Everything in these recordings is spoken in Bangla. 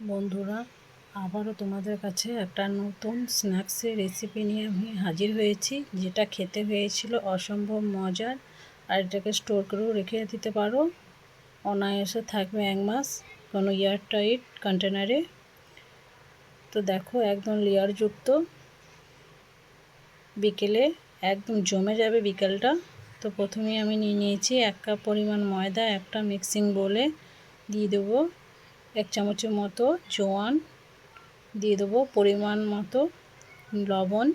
বন্ধুরা, আবারও তোমাদের কাছে একটা নতুন স্ন্যাক্সের রেসিপি নিয়ে আমি হাজির হয়েছি, যেটা খেতে হয়েছিল অসম্ভব মজার। আর এটাকে স্টোর করেও রেখে দিতে পারো। অনায়াসে থাকবে এক মাস কোনো ইয়ার টাইট কন্টেনারে তো দেখো, একদম লেয়ারযুক্ত। বিকেলে একদম জমে যাবে বিকেলটা। তো প্রথমে আমি নিয়ে নিয়েছি এক কাপ পরিমাণ ময়দা, একটা মিক্সিং বলে দিয়ে দেবো। এক চামচের মতো জোয়ান দিয়ে দেবো পরিমাণ মতো লবণ।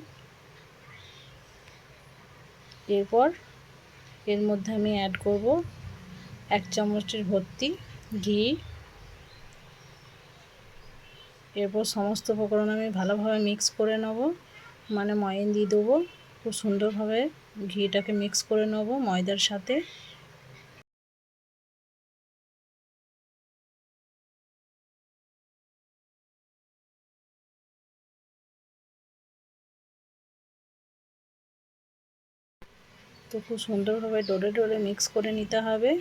এরপর এর মধ্যে আমি অ্যাড করব এক চামচের ভর্তি ঘি। এরপর সমস্ত উপকরণ আমি ভালোভাবে মিক্স করে নেব মানে ময়ন দিয়ে দেবো। খুব সুন্দরভাবে ঘিটাকে মিক্স করে নেব ময়দার সাথে। তো খুব সুন্দরভাবে ডোরে ডোরে মিক্স করে নিতে হবে।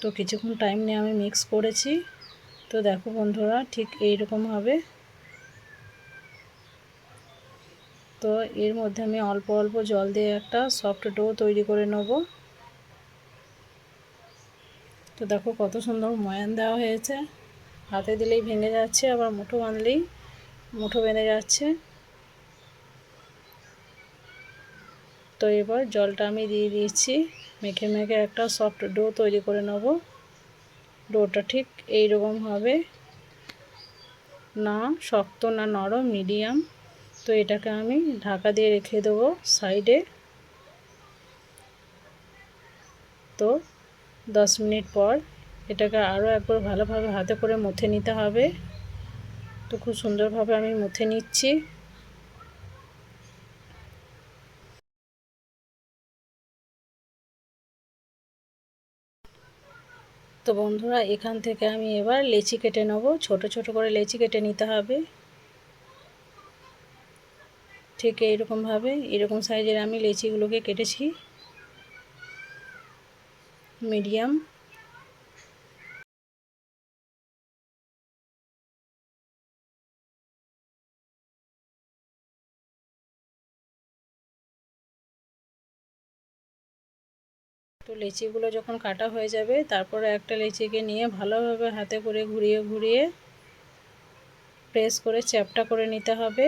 তো কিছুক্ষণ টাইম নিয়ে আমি মিক্স করেছি। তো দেখো বন্ধুরা, ঠিক এইরকম হবে। তো এর মধ্যে আমি অল্প অল্প জল দিয়ে একটা সফট ডো তৈরি করে নেব। তো দেখো কত সুন্দর ময়ান দেওয়া হয়েছে। হাতে দিলেই ভেঙে যাচ্ছে, আবার মুঠো বাঁধলেই মুঠো বেঁধে যাচ্ছে। তো এবার জলটা আমি দিয়ে দিয়েছি। মেখে মেখে একটা সফট ডো তৈরি করে নেব। ডোটা ঠিক এই রকম হবে। না শক্ত না নরম মিডিয়াম তো এটাকে আমি ঢাকা দিয়ে রেখে দেবো সাইডে তো দশ মিনিট পর এটাকে আরও একবার ভালোভাবে হাতে করে মুথে নিতে হবে। তো খুব সুন্দরভাবে আমি মুথে নিচ্ছি। তো বন্ধুরা, এখান থেকে আমি এবার লেচি কেটে নেব। ছোট ছোট করে লেচি কেটে নিতে হবে। ঠিক এইরকমভাবে, এরকম সাইজের আমি লেচিগুলোকে কেটেছি। মিডিয়াম। তো লেচিগুলো যখন কাটা হয়ে যাবে, তারপরে একটা লেচিকে নিয়ে ভালোভাবে হাতে করে ঘুরিয়ে ঘুরিয়ে প্রেস করে চ্যাপটা করে নিতে হবে।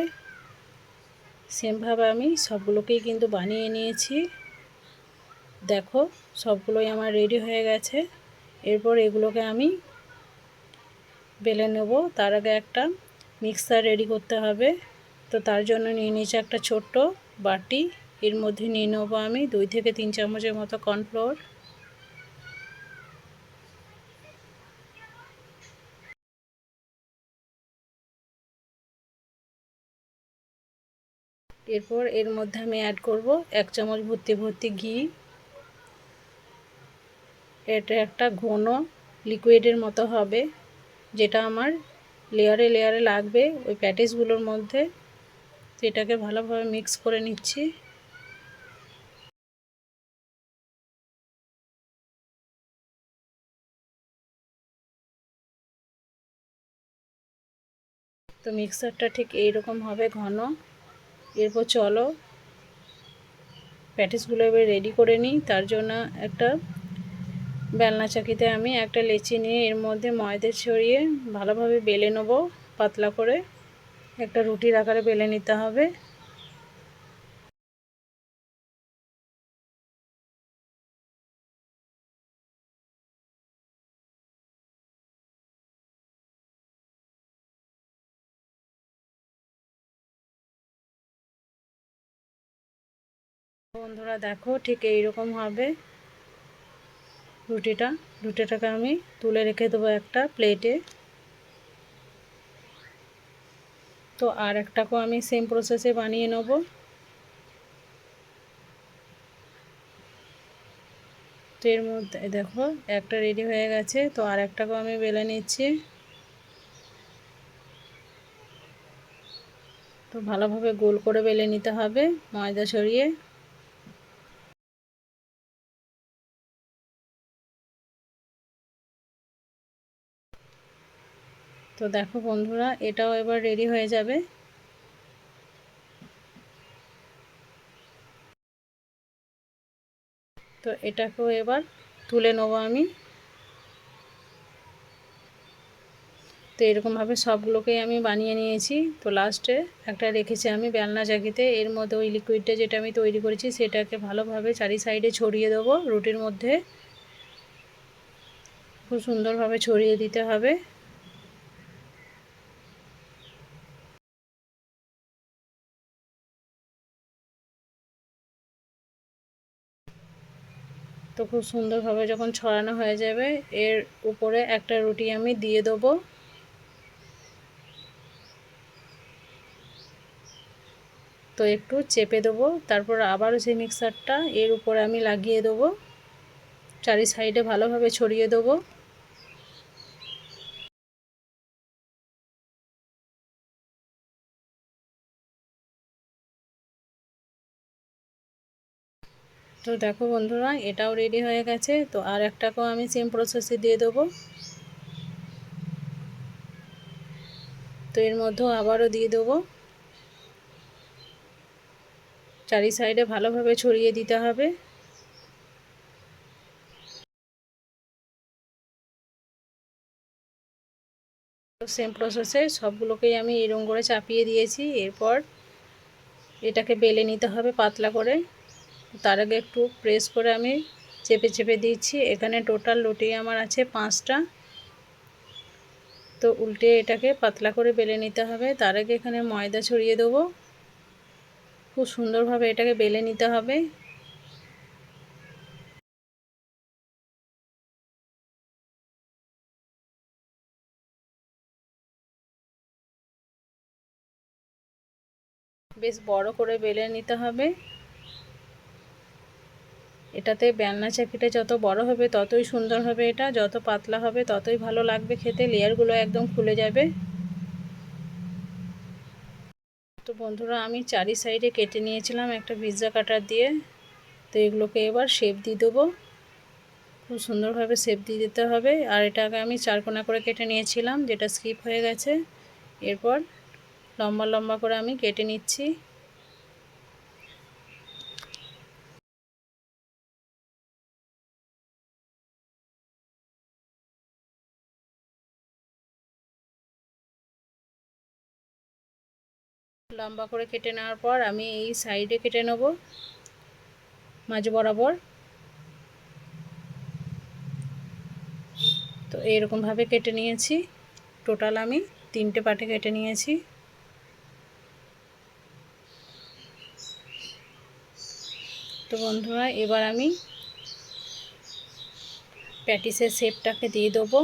সেমভাবে আমি সবগুলোকেই কিন্তু বানিয়ে নিয়েছি। দেখো, সবগুলোই আমার রেডি হয়ে গেছে। এরপর এগুলোকে আমি বেলে নেব। তার আগে একটা মিক্সার রেডি করতে হবে। তো তার জন্য নিয়ে নিয়েছি একটা ছোট্ট বাটি। এর মধ্যে নিয়ে নেব আমি দুই থেকে তিন চামচের মতো কর্নফ্লোর। এরপর এর মধ্যে আমি অ্যাড করব এক চামচ ভর্তি ভর্তি ঘি। এটা একটা ঘন লিকুইডের মতো হবে, যেটা আমার লেয়ারে লেয়ারে লাগবে ওই প্যাটিসগুলোর মধ্যে। এটাকে ভালোভাবে মিক্স করে নিচ্ছি। তো মিক্সারটা ঠিক এইরকম হবে ঘন। এরপর চলো, প্যাটিসগুলো এবার রেডি করে নিই। তার জন্য একটা বেলনা চাকিতে আমি একটা লেচি নিয়ে এর মধ্যে ময়দা ছড়িয়ে ভালোভাবে বেলে নেব, পাতলা করে। একটা রুটির আকারে বেলে নিতে হবে। বন্ধুরা, দেখো ঠিক এইরকম হবে। রুটিটা, রুটিটাকে আমি তুলে রেখে দেবো একটা প্লেটে। তো আর একটাকেও আমি সেম প্রসেসে বানিয়ে নেব। তো এর মধ্যে, দেখো, একটা রেডি হয়ে গেছে। তো আর একটাকেও আমি বেলে নিচ্ছি। তো ভালোভাবে গোল করে বেলে নিতে হবে ময়দা ছড়িয়ে। তো দেখো বন্ধুরা, এটাও এবার রেডি হয়ে যাবে। তো এটাকেও এবার তুলে নেব আমি। তো এরকমভাবে সবগুলোকেই আমি বানিয়ে নিয়েছি। তো লাস্টে একটা রেখেছি আমি বেলনা জাগিতে এর মধ্যে ওই লিকুইডটা যেটা আমি তৈরি করেছি, সেটাকে ভালোভাবে চারি সাইডে ছড়িয়ে দেবো রুটির মধ্যে। খুব সুন্দরভাবে ছড়িয়ে দিতে হবে। তো খুব সুন্দরভাবে যখন ছড়ানো হয়ে যাবে, এর উপরে একটা রুটি আমি দিয়ে দেবো। তো একটু চেপে দেবো, তারপর আবারও সেই মিক্সারটা এর উপরে আমি লাগিয়ে দেবো। চারি সাইডে ভালোভাবে ছড়িয়ে দেবো। তো দেখো বন্ধুরা, এটাও রেডি হয়ে গেছে। তো আর একটাকেও আমি সেম প্রসেসে দিয়ে দেবো। তো এর মধ্যেও আবারও দিয়ে দেবো। চারি সাইডে ভালোভাবে ছড়িয়ে দিতে হবে। সেম প্রসেসে সবগুলোকেই আমি এরম করে চাপিয়ে দিয়েছি। এরপর এটাকে বেলে নিতে হবে পাতলা করে। তার আগে একটু প্রেস করে আমি চেপে চেপে দিচ্ছি এখানে টোটাল লুটি আমার আছে পাঁচটা। তো উল্টে এটাকে পাতলা করে বেলে নিতে হবে। তার আগে এখানে ময়দা ছড়িয়ে দেবো। খুব সুন্দরভাবে এটাকে বেলে নিতে হবে। বেশ বড় করে বেলে নিতে হবে। এটাতে বেলনা চাকিটা যত বড় হবে, ততই সুন্দর হবে এটা। যত পাতলা হবে, ততই ভালো লাগবে খেতে। লেয়ারগুলো একদম খুলে যাবে। তো বন্ধুরা, আমি চারি সাইডে কেটে নিয়েছিলাম একটা পিৎজা কাটার দিয়ে। তো এগুলোকে এবার শেপ দিয়ে দেবো। খুব সুন্দরভাবে শেপ দিয়ে দিতে হবে। আর এটাকে আমি চারকোনা করে কেটে নিয়েছিলাম, যেটা স্কিপ হয়ে গেছে। এরপর লম্বা লম্বা করে আমি কেটে নিচ্ছি। লম্বা করে কেটে নেওয়ার পর আমি এই সাইডে কেটে নেব, মাঝ বরাবর। তো এইরকমভাবে কেটে নিয়েছি। টোটাল আমি তিনটে পাটে কেটে নিয়েছি। তো বন্ধুরা, এবার আমি প্যাটিসের শেপটাকে দিয়ে দেবো।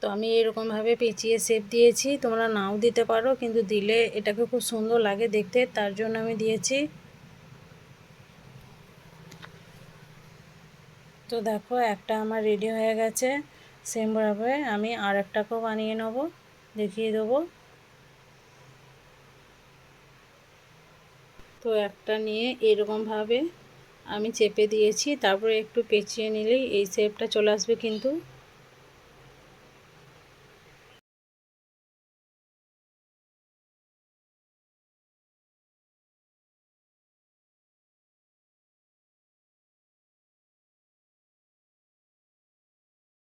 তো আমি এরকমভাবে পেঁচিয়ে শেপ দিয়েছি। তোমরা নাও দিতে পারো, কিন্তু দিলে এটাকে খুব সুন্দর লাগে দেখতে, তার জন্য আমি দিয়েছি। তো দেখো, একটা আমার রেডি হয়ে গেছে সেমভাবে আমি আর একটাকেও বানিয়ে নেব, দেখিয়ে দেবো। তো একটা নিয়ে এরকমভাবে আমি চেপে দিয়েছি, তারপরে একটু পেঁচিয়ে নিলেই এই শেপটা চলে আসবে কিন্তু।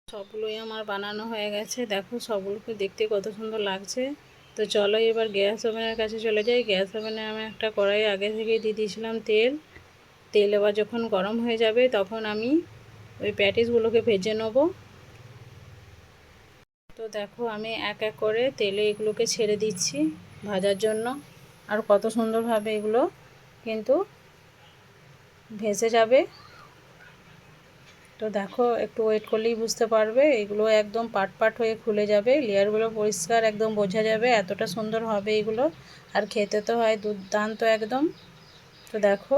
সবগুলোই আমার বানানো হয়ে গেছে। দেখো সবগুলোকে দেখতে কত সুন্দর লাগছে। তো চলো এবার গ্যাস ওভেনের কাছে চলে যাই। গ্যাস ওভেনে আমি একটা কড়াই আগে থেকে দিয়ে দিয়েছিলাম তেল। তেল এবার যখন গরম হয়ে যাবে তখন আমি ওই প্যাটিসগুলোকে ভেজে নেব। তো দেখো আমি এক এক করে তেলে এগুলোকে ছেড়ে দিচ্ছি ভাজার জন্য। আর কত সুন্দরভাবে এগুলো কিন্তু ভেসে যাবে। তো দেখো, একটু ওয়েট করলেই বুঝতে পারবে, এগুলো একদম পাট পাট হয়ে খুলে যাবে, লেয়ারগুলো পরিষ্কার একদম বোঝা যাবে, এতটা সুন্দর হবে এগুলো, আর খেতে তো হয় দুর্দান্ত একদম। তো দেখো,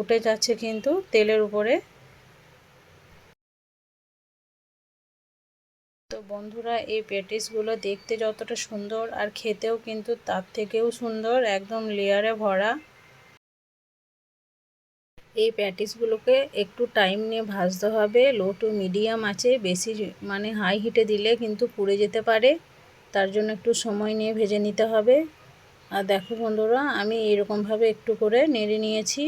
উঠে যাচ্ছে কিন্তু তেলের উপরে। তো বন্ধুরা, এই পেটিসগুলো দেখতে যতটা সুন্দর, আর খেতেও কিন্তু তার থেকেও সুন্দর, একদম লেয়ারে ভরা। এই প্যাটিসগুলোকে একটু টাইম নিয়ে ভাজতে হবে। লো টু মিডিয়াম আছে, বেশি মানে হাই হিটে দিলে কিন্তু পুড়ে যেতে পারে। তার জন্য একটু সময় নিয়ে ভেজে নিতে হবে। আর দেখো বন্ধুরা, আমি এরকমভাবে একটু করে নেড়ে নিয়েছি।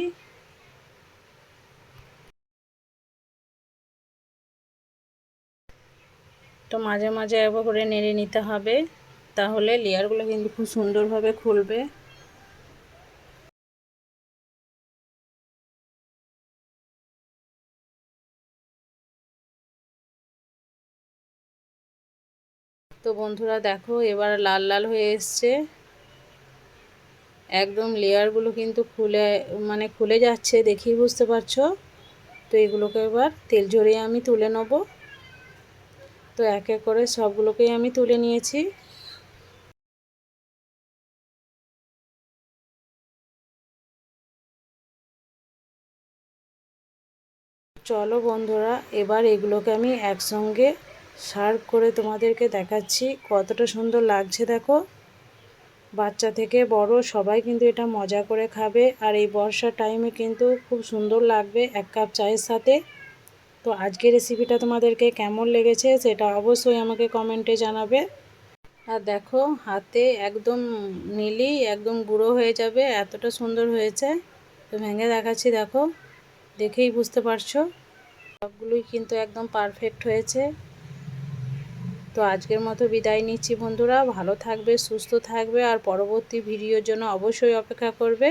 তো মাঝে মাঝে একবার করে নেড়ে নিতে হবে। তাহলে লেয়ারগুলো কিন্তু খুব সুন্দরভাবে খুলবে। তো বন্ধুরা দেখো, এবার লাল লাল হয়ে এসছে। একদম লেয়ারগুলো কিন্তু খুলে মানে খুলে যাচ্ছে দেখেই বুঝতে পারছ? তো এগুলোকে এবার তেল ঝরিয়ে আমি তুলে নেব। তো এক এক করে সবগুলোকেই আমি তুলে নিয়েছি। চলো বন্ধুরা, এবার এগুলোকে আমি একসঙ্গে সার্ভ করে তোমাদেরকে দেখাচ্ছি কতটা সুন্দর লাগছে, দেখো। বাচ্চা থেকে বড় সবাই কিন্তু এটা মজা করে খাবে আর এই বর্ষার টাইমে কিন্তু খুব সুন্দর লাগবে এক কাপ চায়ের সাথে। তো আজকের রেসিপিটা তোমাদেরকে কেমন লেগেছে সেটা অবশ্যই আমাকে কমেন্টে জানাবে। আর দেখো, হাতে একদম নিলি, একদম গুঁড়ো হয়ে যাবে, এতটা সুন্দর হয়েছে। তো ভেঙে দেখাচ্ছি, দেখো। দেখেই বুঝতে পারছ। সবগুলোই কিন্তু একদম পারফেক্ট হয়েছে। তো আজকের মতো বিদায় নিচ্ছি বন্ধুরা। ভালো থাকবে, সুস্থ থাকবে, আর পরবর্তী ভিডিওর জন্য অবশ্যই অপেক্ষা করবে।